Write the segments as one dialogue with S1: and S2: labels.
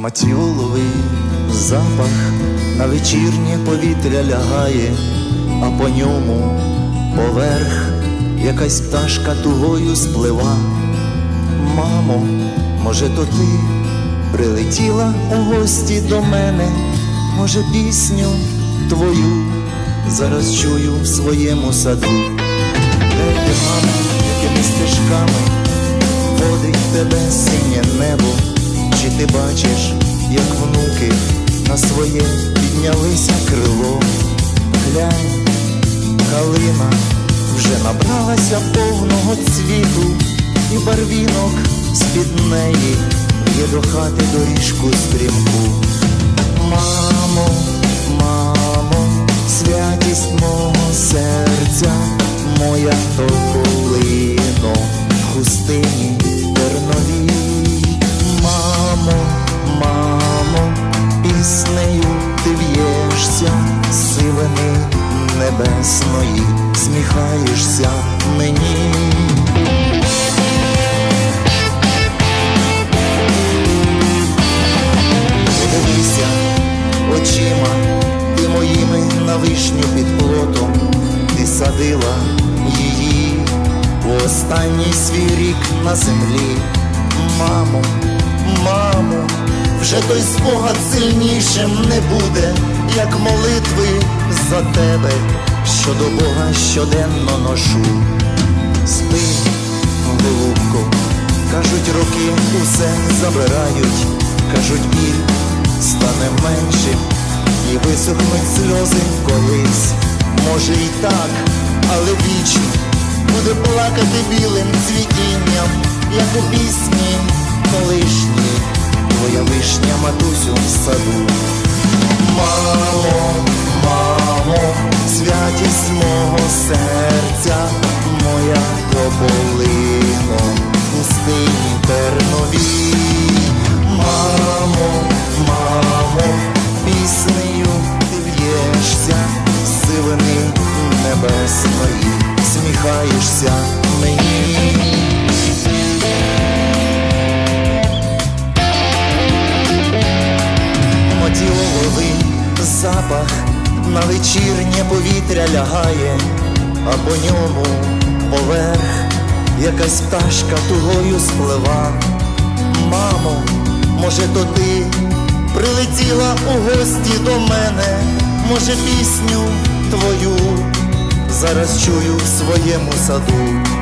S1: Матіоловий запах на вечірнє повітря лягає, а по ньому поверх якась пташка тугою сплива. Мамо, може, то ти прилетіла у гості до мене, може, пісню твою зараз чую в своєму саду. Де ти, мамо, якими стежками водить тебе синє небо, чи ти бачиш, як внуки на своє піднялися крило? Глянь, калина вже набралася повного цвіту, і барвінок з-під неї є до хати доріжку стрімку. Мамо, мамо, святість мого серця, моя тополино в хустині небесної, сміхаєшся мені. Подивися очима ти моїми на вишню під плотом, ти садила її у останній свій рік на землі. Мамо, мамо, вже той спогад сильнішим не буде, як молитви за тебе, що до Бога щоденно ношу. Спи, голубко, кажуть, роки усе забирають, кажуть, біль стане меншим. І висохнуть сльози колись. Може і так, але вічно. Буде плакати білим цвітінням, як у пісні колишній, твоя вишня матусю в саду. Мамо, мамо, святість мого серця, моя тополино, пустині терновій. Мамо, мамо, піснею ти в'єшся, сивини небесної, сміхаєшся запах на вечірнє повітря лягає, а по ньому поверх якась пташка тугою сплива. Мамо, може, то ти прилетіла у гості до мене, може, пісню твою зараз чую в своєму саду.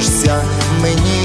S1: Сміхаєшся мені.